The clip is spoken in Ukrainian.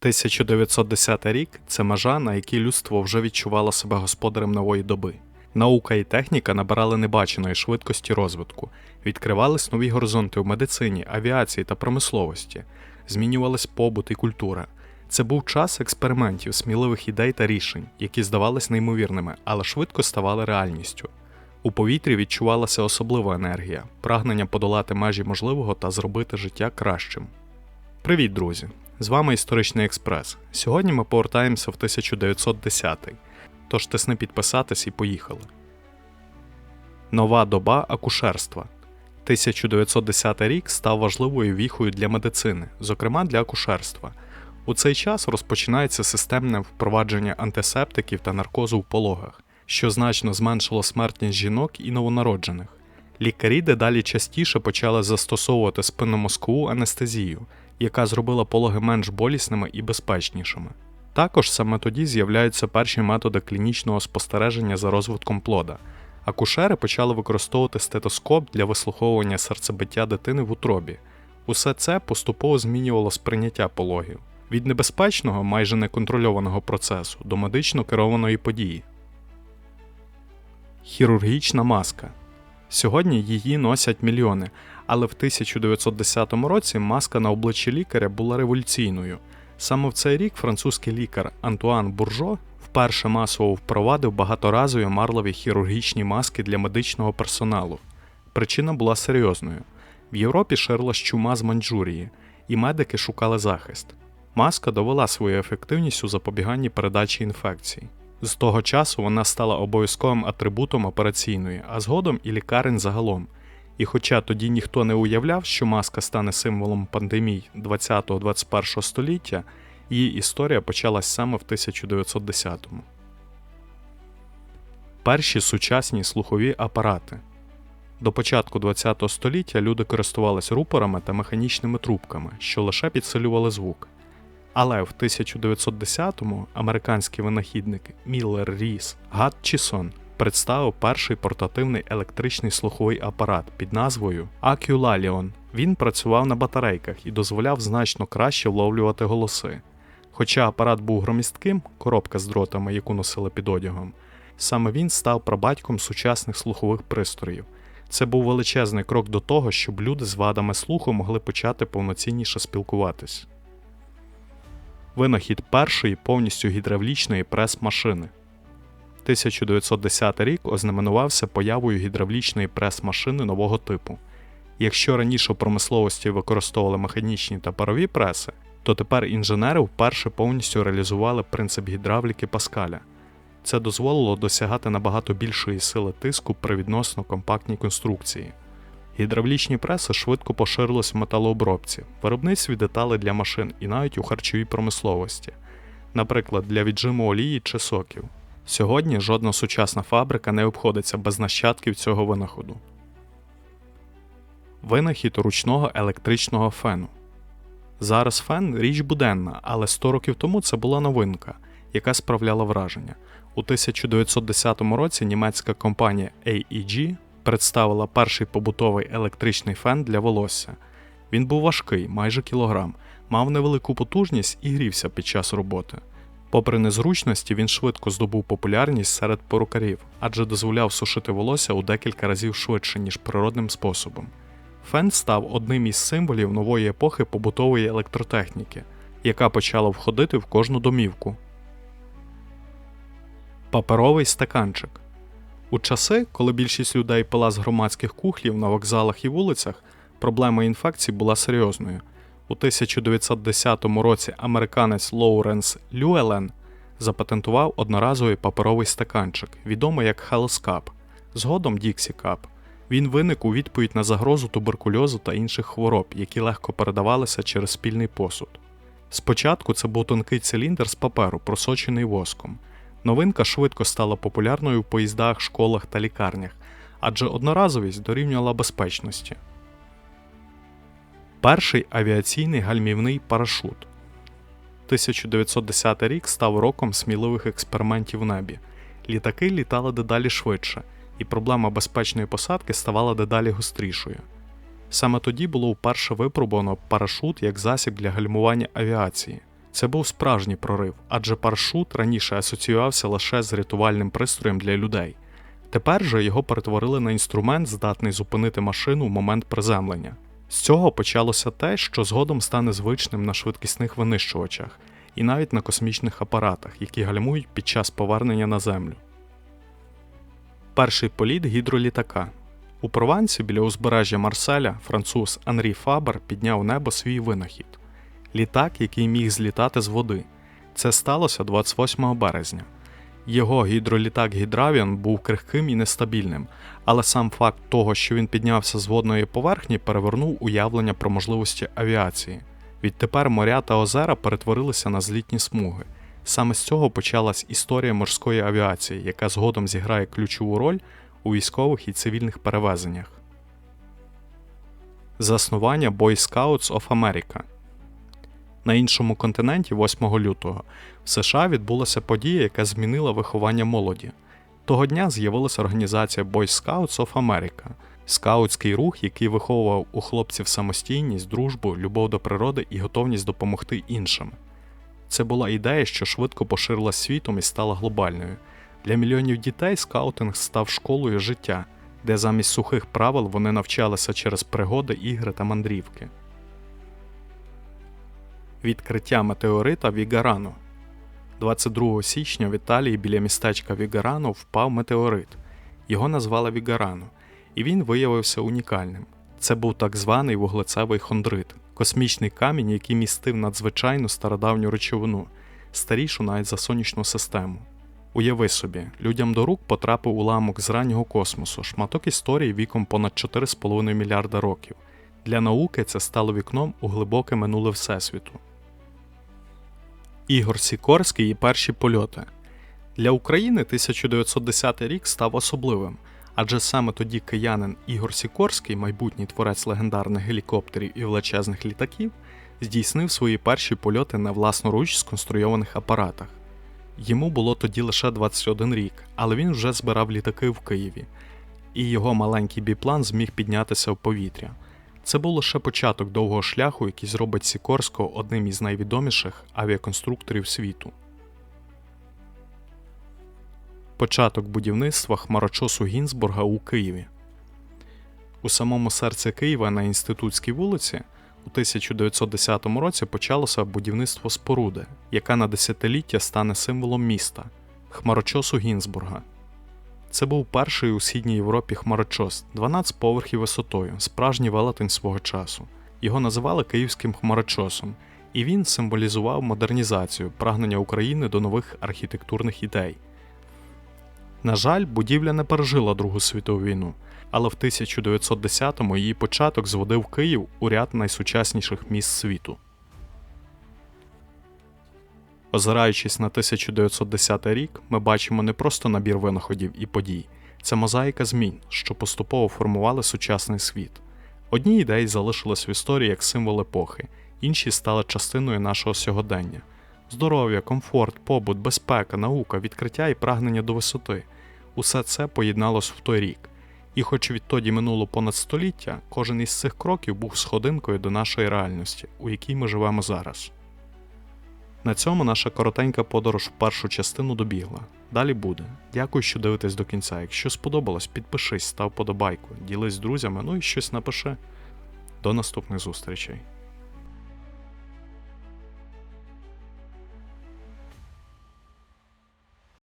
1910 рік це межа, на якій людство вже відчувало себе господарем нової доби. Наука і техніка набирали небаченої швидкості розвитку, відкривались нові горизонти у медицині, авіації та промисловості, змінювались побут і культура. Це був час експериментів, сміливих ідей та рішень, які здавались неймовірними, але швидко ставали реальністю. У повітрі відчувалася особлива енергія, прагнення подолати межі можливого та зробити життя кращим. Привіт, друзі! З вами Історичний Експрес. Сьогодні ми повертаємося в 1910-й. Тож тисни підписатись і поїхали. Нова доба акушерства. 1910 рік став важливою віхою для медицини, зокрема для акушерства. У цей час розпочинається системне впровадження антисептиків та наркозу в пологах, що значно зменшило смертність жінок і новонароджених. Лікарі дедалі частіше почали застосовувати спинномозкову анестезію, яка зробила пологи менш болісними і безпечнішими. Також саме тоді з'являються перші методи клінічного спостереження за розвитком плода. Акушери почали використовувати стетоскоп для вислуховування серцебиття дитини в утробі. Усе це поступово змінювало сприйняття пологів від небезпечного, майже неконтрольованого процесу до медично керованої події. Хірургічна маска. Сьогодні її носять мільйони, але в 1910 році маска на обличчі лікаря була революційною. Саме в цей рік французький лікар Антуан Буржо вперше масово впровадив багаторазові марлові хірургічні маски для медичного персоналу. Причина була серйозною: в Європі ширилась чума з Маньчжурії, і медики шукали захист. Маска довела свою ефективність у запобіганні передачі інфекцій. З того часу вона стала обов'язковим атрибутом операційної, а згодом і лікарень загалом. І хоча тоді ніхто не уявляв, що маска стане символом пандемій 20-21 століття, її історія почалась саме в 1910-му. Перші сучасні слухові апарати. До початку ХХ століття люди користувалися рупорами та механічними трубками, що лише підсилювали звук. Але в 1910-му американський винахідник Міллер Ріс Гатчісон представив перший портативний електричний слуховий апарат під назвою Acculalion. Він працював на батарейках і дозволяв значно краще вловлювати голоси. Хоча апарат був громістким, коробка з дротами, яку носили під одягом, саме він став прабатьком сучасних слухових пристроїв. Це був величезний крок до того, щоб люди з вадами слуху могли почати повноцінніше спілкуватись. Винахід першої повністю гідравлічної прес-машини. 1910 рік ознаменувався появою гідравлічної прес-машини нового типу. Якщо раніше в промисловості використовували механічні та парові преси, то тепер інженери вперше повністю реалізували принцип гідравліки Паскаля. Це дозволило досягати набагато більшої сили тиску при відносно компактній конструкції. Гідравлічні преси швидко поширились в металообробці, виробництві деталей для машин і навіть у харчовій промисловості, наприклад, для віджиму олії чи соків. Сьогодні жодна сучасна фабрика не обходиться без нащадків цього винаходу. Винахід ручного електричного фену. Зараз фен річ буденна, але 100 років тому це була новинка, яка справляла враження. У 1910 році німецька компанія AEG представила перший побутовий електричний фен для волосся. Він був важкий, майже кілограм, мав невелику потужність і грівся під час роботи. Попри незручності, він швидко здобув популярність серед порукарів, адже дозволяв сушити волосся у декілька разів швидше, ніж природним способом. Фен став одним із символів нової епохи побутової електротехніки, яка почала входити в кожну домівку. Паперовий стаканчик. У часи, коли більшість людей пила з громадських кухлів на вокзалах і вулицях, проблема інфекцій була серйозною. У 1910 році американець Лоуренс Люелен запатентував одноразовий паперовий стаканчик, відомий як Hell's Cup, згодом Dixie Cup. Він виник у відповідь на загрозу туберкульозу та інших хвороб, які легко передавалися через спільний посуд. Спочатку це був тонкий циліндр з паперу, просочений воском. Новинка швидко стала популярною в поїздах, школах та лікарнях, адже одноразовість дорівнювала безпечності. Перший авіаційний гальмівний парашут. 1910 рік став роком сміливих експериментів в небі. Літаки літали дедалі швидше, і проблема безпечної посадки ставала дедалі гострішою. Саме тоді було вперше випробувано парашут як засіб для гальмування авіації. Це був справжній прорив, адже парашут раніше асоціювався лише з рятувальним пристроєм для людей. Тепер же його перетворили на інструмент, здатний зупинити машину в момент приземлення. З цього почалося те, що згодом стане звичним на швидкісних винищувачах і навіть на космічних апаратах, які гальмують під час повернення на Землю. Перший політ гідролітака. У Провансі біля узбережжя Марселя француз Анрі Фабер підняв небо свій винахід літак, який міг злітати з води. Це сталося 28 березня. Його гідролітак Гідравіан був крихким і нестабільним, але сам факт того, що він піднявся з водної поверхні, перевернув уявлення про можливості авіації. Відтепер моря та озера перетворилися на злітні смуги. Саме з цього почалась історія морської авіації, яка згодом зіграє ключову роль у військових і цивільних перевезеннях. Заснування Boy Scouts of America на іншому континенті 8 лютого в США відбулася подія, яка змінила виховання молоді. Того дня з'явилася організація Boy Scouts of America – скаутський рух, який виховував у хлопців самостійність, дружбу, любов до природи і готовність допомогти іншим. Це була ідея, що швидко поширилась світом і стала глобальною. Для мільйонів дітей скаутинг став школою життя, де замість сухих правил вони навчалися через пригоди, ігри та мандрівки. Відкриття метеорита Вігарано 22 січня в Італії біля містечка Вігарано впав метеорит. Його назвали Вігарано, і він виявився унікальним. Це був так званий вуглецевий хондрит, космічний камінь, який містив надзвичайну стародавню речовину, старішу навіть за сонячну систему. Уяви собі, людям до рук потрапив уламок з раннього космосу, шматок історії віком понад 4,5 мільярда років. Для науки це стало вікном у глибоке минуле Всесвіту. Ігор Сікорський і перші польоти. Для України 1910 рік став особливим, адже саме тоді киянин Ігор Сікорський, майбутній творець легендарних гелікоптерів і величезних літаків, здійснив свої перші польоти на власноруч сконструйованих апаратах. Йому було тоді лише 21 рік, але він вже збирав літаки в Києві, і його маленький біплан зміг піднятися в повітря. Це був лише початок довгого шляху, який зробить Сікорського одним із найвідоміших авіаконструкторів світу. Початок будівництва хмарочосу Гінзбурга у Києві. У самому серці Києва на Інститутській вулиці у 1910 році почалося будівництво споруди, яка на десятиліття стане символом міста хмарочосу Гінзбурга. Це був перший у східній Європі хмарочос, 12 поверхів висотою, справжній велетень свого часу. Його називали Київським хмарочосом, і він символізував модернізацію, прагнення України до нових архітектурних ідей. На жаль, будівля не пережила Другу світову війну, але в 1910-му її початок зводив Київ у ряд найсучасніших міст світу. Озираючись на 1910 рік, ми бачимо не просто набір винаходів і подій, це мозаїка змін, що поступово формували сучасний світ. Одні ідеї залишились в історії як символ епохи, інші стали частиною нашого сьогодення. Здоров'я, комфорт, побут, безпека, наука, відкриття і прагнення до висоти усе це поєдналось в той рік. І хоч відтоді минуло понад століття, кожен із цих кроків був сходинкою до нашої реальності, у якій ми живемо зараз. На цьому наша коротенька подорож в першу частину добігла. Далі буде. Дякую, що дивитесь до кінця. Якщо сподобалось, підпишись, став подобайку, ділись з друзями, ну і щось напиши. До наступних зустрічей.